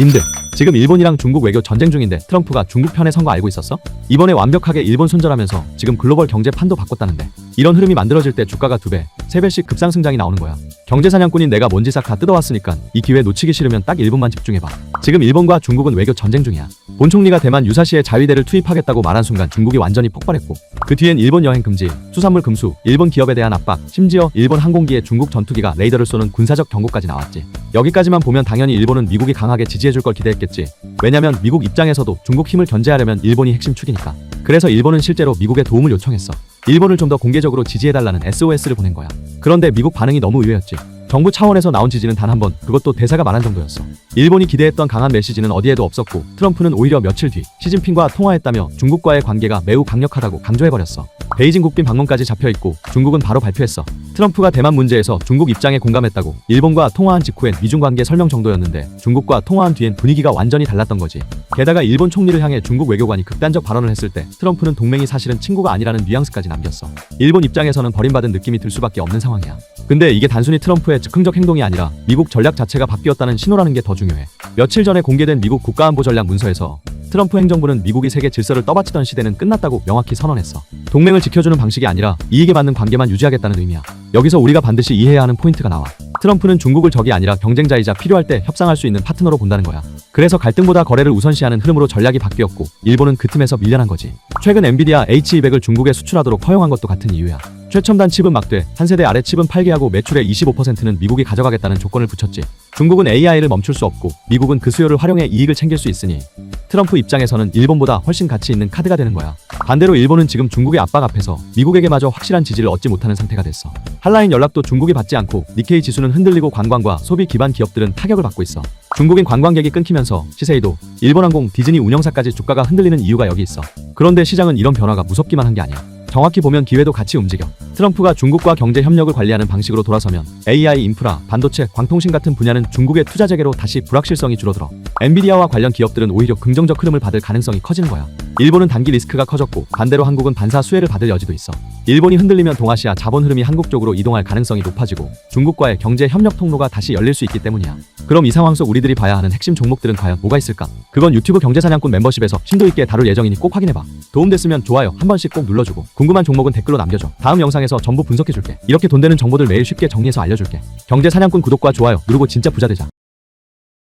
님들 지금 일본이랑 중국 외교 전쟁 중인데 트럼프가 중국 편에 선 거 알고 있었어? 이번에 완벽하게 일본 손절하면서 지금 글로벌 경제 판도 바꿨다는데 이런 흐름이 만들어질 때 주가가 두 배, 세 배씩 급상승장이 나오는 거야. 경제 사냥꾼인 내가 뭔지 싹 다 뜯어왔으니까 이 기회 놓치기 싫으면 딱 일본만 집중해봐. 지금 일본과 중국은 외교 전쟁 중이야. 본 총리가 대만 유사시에 자위대를 투입하겠다고 말한 순간 중국이 완전히 폭발했고 그 뒤엔 일본 여행 금지, 수산물 금수, 일본 기업에 대한 압박, 심지어 일본 항공기에 중국 전투기가 레이더를 쏘는 군사적 경고까지 나왔지. 여기까지만 보면 당연히 일본은 미국이 강하게 지지해줄 걸 기대했 겠지. 왜냐면 미국 입장에서도 중국 힘을 견제하려면 일본이 핵심 축이니까. 그래서 일본은 실제로 미국의 도움을 요청했어. 일본을 좀 더 공개적으로 지지해달라는 SOS를 보낸 거야. 그런데 미국 반응이 너무 의외였지. 정부 차원에서 나온 지지는 단 한 번, 그것도 대사가 말한 정도였어. 일본이 기대했던 강한 메시지는 어디에도 없었고, 트럼프는 오히려 며칠 뒤 시진핑과 통화했다며 중국과의 관계가 매우 강력하다고 강조해버렸어. 베이징 국빈 방문까지 잡혀있고, 중국은 바로 발표했어. 트럼프가 대만 문제에서 중국 입장에 공감했다고, 일본과 통화한 직후엔 미중 관계 설명 정도였는데, 중국과 통화한 뒤엔 분위기가 완전히 달랐던 거지. 게다가 일본 총리를 향해 중국 외교관이 극단적 발언을 했을 때, 트럼프는 동맹이 사실은 친구가 아니라는 뉘앙스까지 남겼어. 일본 입장에서는 버림받은 느낌이 들 수밖에 없는 상황이야. 근데 이게 단순히 트럼프의 즉흥적 행동이 아니라 미국 전략 자체가 바뀌었다는 신호라는 게 더 중요해. 며칠 전에 공개된 미국 국가안보 전략 문서에서 트럼프 행정부는 미국이 세계 질서를 떠받치던 시대는 끝났다고 명확히 선언했어. 동맹을 지켜주는 방식이 아니라 이익에 맞는 관계만 유지하겠다는 의미야. 여기서 우리가 반드시 이해해야 하는 포인트가 나와. 트럼프는 중국을 적이 아니라 경쟁자이자 필요할 때 협상할 수 있는 파트너로 본다는 거야. 그래서 갈등보다 거래를 우선시하는 흐름으로 전략이 바뀌었고 일본은 그 틈에서 밀려난 거지. 최근 엔비디아 H200을 중국에 수출하도록 허용한 것도 같은 이유야. 최첨단 칩은 막되 한 세대 아래 칩은 팔게 하고 매출의 25%는 미국이 가져가겠다는 조건을 붙였지. 중국은 AI를 멈출 수 없고 미국은 그 수요를 활용해 이익을 챙길 수 있으니 트럼프 입장에서는 일본보다 훨씬 가치 있는 카드가 되는 거야. 반대로 일본은 지금 중국의 압박 앞에서 미국에게마저 확실한 지지를 얻지 못하는 상태가 됐어. 한라인 연락도 중국이 받지 않고 니케이 지수는 흔들리고 관광과 소비 기반 기업들은 타격을 받고 있어. 중국인 관광객이 끊기면서 시세이도, 일본항공, 디즈니 운영사까지 주가가 흔들리는 이유가 여기 있어. 그런데 시장은 이런 변화가 무섭기만 한 게 아니야. 정확히 보면 기회도 같이 움직여. 트럼프가 중국과 경제 협력을 관리하는 방식으로 돌아서면 AI 인프라, 반도체, 광통신 같은 분야는 중국의 투자 재개로 다시 불확실성이 줄어들어. 엔비디아와 관련 기업들은 오히려 긍정적 흐름을 받을 가능성이 커지는 거야. 일본은 단기 리스크가 커졌고 반대로 한국은 반사 수혜를 받을 여지도 있어. 일본이 흔들리면 동아시아 자본 흐름이 한국 쪽으로 이동할 가능성이 높아지고 중국과의 경제 협력 통로가 다시 열릴 수 있기 때문이야. 그럼 이 상황 속 우리들이 봐야 하는 핵심 종목들은 과연 뭐가 있을까? 그건 유튜브 경제사냥꾼 멤버십에서 심도 있게 다룰 예정이니 꼭 확인해봐. 도움됐으면 좋아요 한 번씩 꼭 눌러주고 궁금한 종목은 댓글로 남겨줘. 다음 영상에서 전부 분석해줄게. 이렇게 돈 되는 정보들 매일 쉽게 정리해서 알려줄게. 경제사냥꾼 구독과 좋아요 누르고 진짜 부자 되자.